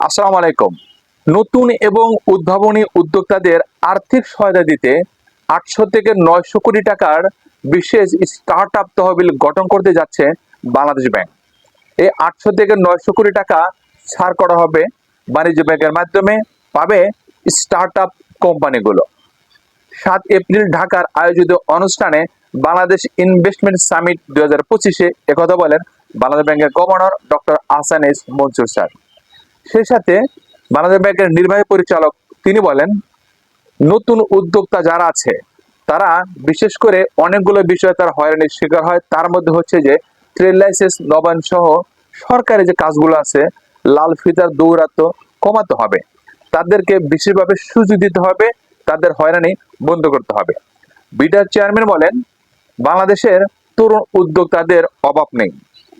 আসসালামু আলাইকুম। নতুন এবং উদ্ভাবনী উদ্যোক্তাদের আর্থিক সহায়তা দিতে আটশো থেকে নয়শো কোটি টাকার বিশেষ স্টার্ট আপ তহবিল গঠন করতে যাচ্ছে বাংলাদেশ ব্যাংক। এই আটশো থেকে নয়শো কোটি টাকা ছাড় করা হবে বাণিজ্য ব্যাংকের মাধ্যমে, পাবে স্টার্ট আপ কোম্পানিগুলো। সাত এপ্রিল ঢাকার আয়োজিত অনুষ্ঠানে বাংলাদেশ ইনভেস্টমেন্ট সামিট দুই হাজার পঁচিশে একথা বলেন বাংলাদেশ ব্যাংকের governor doctor Ahsan S Mansur sir. সেই সাথে বাংলাদেশ ব্যাংকের নির্বাহী পরিচালক তিনি বলেন, নতুন উদ্যোক্তা যারা আছে, তারা বিশেষ করে অনেকগুলো বিষয়ে তার হয়রানির শিকার হয়। তার মধ্যে হচ্ছে যে ট্রেড লাইসেন্স নবায়ন সহ সরকারি যে কাজগুলো আছে, লাল ফিতার দৌরাত্ম কমাতে হবে। তাদেরকে বিশেষভাবে সুযোগ দিতে হবে, তাদের হয়রানি বন্ধ করতে হবে। বিডার চেয়ারম্যান বলেন, বাংলাদেশের তরুণ উদ্যোক্তাদের অভাব নেই।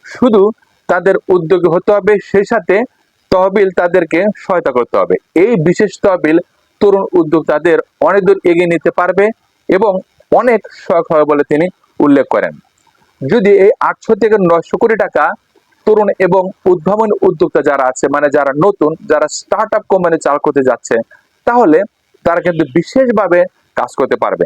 শুধু তাদের উদ্যোগী হতে হবে, সেই সাথে তহবিল তাদেরকে সহায়তা করতে হবে। এই বিশেষ তহবিল তরুণ উদ্যোক্তাদের অনেক দূর এগিয়ে নিতে পারবে এবং অনেক সহায়ক হবে বলে তিনি উল্লেখ করেন। যদি এই আটশো থেকে নয়শো কোটি টাকা তরুণ এবং উদ্ভাবনী উদ্যোক্তা যারা আছে মানে যারা নতুন, যারা স্টার্ট আপ কোম্পানি চালু করতে যাচ্ছে, তাহলে তারা কিন্তু বিশেষভাবে কাজ করতে পারবে।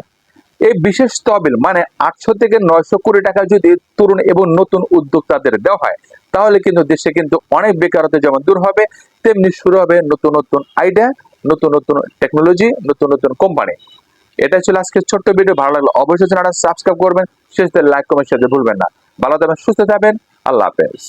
এই বিশেষ তহবিল মানে আটশো থেকে নয়শো কোটি টাকা যদি তরুণ এবং নতুন উদ্যোক্তাদের দেওয়া হয়, তাহলে কিন্তু দেশে কিন্তু অনেক বেকারত্ব যেমন দূর হবে, তেমনি শুরু হবে নতুন নতুন আইডিয়া নতুন নতুন টেকনোলজি নতুন নতুন কোম্পানি এটা ছিল আজকে ছোট্ট ভিডিও ভালো লাগল অবশ্যই চ্যানেলটা সাবস্ক্রাইব করবেন, শেষে লাইক কমেন্ট সাথে ভুলবেন না। ভালো থাকবেন, সুস্থ থাকবেন, আল্লাহ হাফেজ।